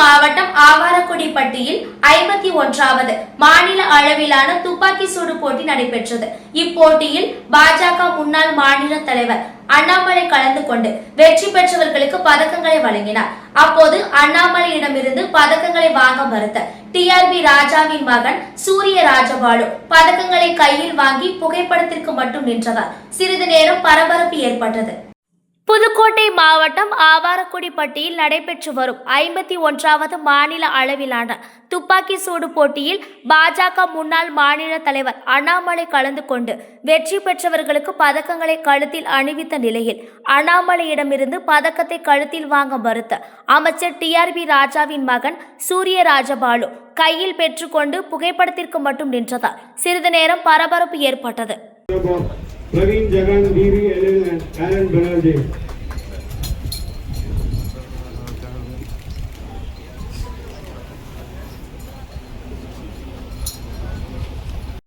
மாவட்டம் ஆவாரக்குடிப்பட்டியில் ஐம்பத்தி ஒன்றாவது மாநில அளவிலான துப்பாக்கி சூடு போட்டி நடைபெற்றது. இப்போட்டியில் பாஜக முன்னாள் மாநில தலைவர் அண்ணாமலை கலந்து கொண்டு வெற்றி பெற்றவர்களுக்கு பதக்கங்களை வழங்கினார். அப்போது அண்ணாமலையிடமிருந்து பதக்கங்களை வாங்க மறுத்த டிஆர்பி ராஜாவின் மகன் சூரிய ராஜபாலு பதக்கங்களை கையில் வாங்கி புகைப்படத்திற்கு மட்டும் நின்றவர். சிறிது நேரம் பரபரப்பு ஏற்பட்டது. புதுக்கோட்டை மாவட்டம் ஆவாரக்குடிப்பட்டியில் நடைபெற்று வரும் ஐம்பத்தி ஒன்றாவது மாநில அளவிலான துப்பாக்கி சூடு போட்டியில் பாஜக முன்னாள் மாநில தலைவர் அண்ணாமலை கலந்து கொண்டு வெற்றி பெற்றவர்களுக்கு பதக்கங்களை கழுத்தில் அணிவித்த நிலையில் அண்ணாமலையிடமிருந்து பதக்கத்தை கழுத்தில் வாங்க மறுத்த அமைச்சர் டிஆர்பி ராஜாவின் மகன் சூரிய ராஜபாலு கையில் பெற்றுக்கொண்டு புகைப்படத்திற்கு மட்டும் நின்றதால் சிறிது நேரம் பரபரப்பு ஏற்பட்டது. and Bernardine. Banerjee.